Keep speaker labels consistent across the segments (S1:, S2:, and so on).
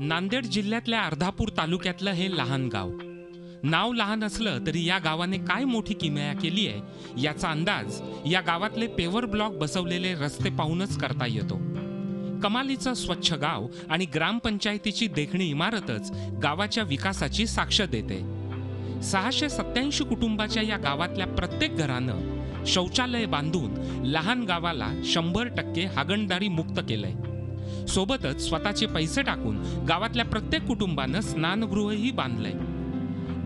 S1: नांदेड जिल्ह्यातल्या अर्धापूर तालुक्यातलं हे लहान गाव. नाव लहान असलं तरी या गावाने काय मोठी किमया केली आहे याचा अंदाज या गावातले पेवर ब्लॉक बसवलेले रस्ते पाहूनच करता येतो. कमालीचं स्वच्छ गाव आणि ग्रामपंचायतीची देखणी इमारतच गावाच्या विकासाची साक्ष देते. सहाशे सत्याऐंशी कुटुंबाच्या या गावातल्या प्रत्येक घरानं शौचालय बांधून लहान गावाला शंभर टक्के हागणदारी मुक्त केलंय. सोबतच स्वतःचे पैसे टाकून गावातल्या प्रत्येक कुटुंबानं स्नानगृहही बांधलंय.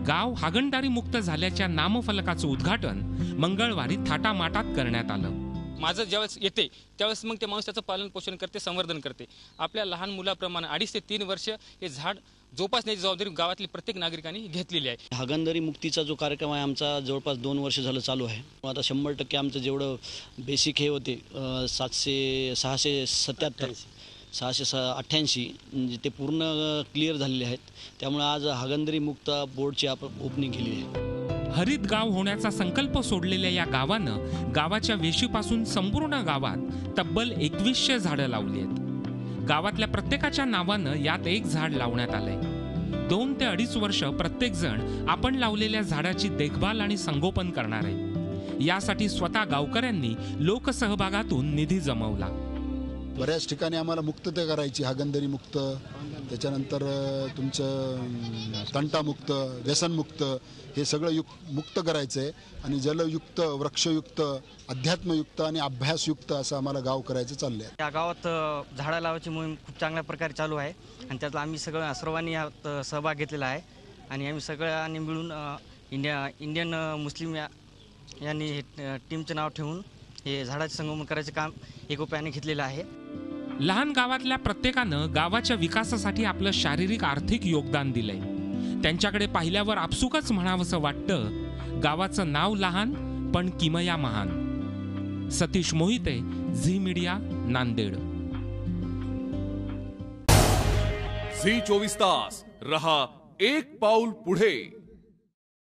S1: गाव हागणदारी मुक्त झाल्याच्या नामफलकाचं उद्घाटन मंगळवारी थाटामाटात करण्यात आलं.
S2: माझं ज्यावेळेस येते त्यावेळेस मग ते माणूस त्याचं पालन पोषण करते संवर्धन करते. आपल्या लहान मुलाप्रमाणे अडीच ते तीन वर्ष हे झाड जोपासण्याची जबाबदारी गावातली प्रत्येक नागरिकांनी घेतलेली आहे.
S3: हागंदरी मुक्तीचा जो कार्यक्रम आहे आमचा जवळपास दोन वर्ष झालं चालू आहे. आता शंभर टक्के आमचं जेवढं बेसिक हे होते सातशे सहाशे सत्याहत्तर. सहाशे स अठ्ठ्याऐंशी म्हणजे ते पूर्ण क्लिअर झालेले आहेत. त्यामुळे आज हागंदरी मुक्त बोर्डची आपण ओपनिंग केली आहे.
S1: हरित गाव होण्याचा संकल्प सोडलेल्या या गावानं गावाच्या वेशीपासून संपूर्ण गावात तब्बल एकवीसशे झाडं लावली आहेत. गावातल्या प्रत्येकाच्या नावानं यात एक झाड लावण्यात आलंय. दोन ते अडीच वर्ष प्रत्येकजण आपण लावलेल्या झाडाची देखभाल आणि संगोपन करणार आहे. यासाठी स्वतः गावकऱ्यांनी लोकसहभागातून निधी जमवला.
S4: बऱ्याच ठिकाणी आम्हाला मुक्तता करायची हागंदरी मुक्त त्याच्यानंतर तुमचं तंटामुक्त व्यसनमुक्त हे सगळं युक मुक्त करायचं आहे आणि जलयुक्त वृक्षयुक्त अध्यात्मयुक्त आणि अभ्यासयुक्त असं आम्हाला गाव करायचं चाललं आहे
S5: या गावात झाडं लावायची मोहीम खूप चांगल्या प्रकारे चालू आहे. आणि त्यातला आम्ही सगळं सर्वांनी यात सहभाग घेतलेला आहे. आणि आम्ही सगळ्यांनी मिळून इंडिया इंडियन मुस्लिम या यांनी हे टीमचं नाव ठेवून हे झाडाचे संगोपन करायचे काम एकोप्याने घेतलेलं आहे.
S1: लहान गावातल्या प्रत्येकानं गावाच्या विकासासाठी आपलं शारीरिक आर्थिक योगदान दिलंय. त्यांच्याकडे पाहिल्यावर आपसुकच म्हणावंसं वाटतं गावाचं नाव लहान पण किमया महान. Satish Mohite Zee Media Nanded.
S6: Zee चोवीस तास रहा एक पाऊल पुढे.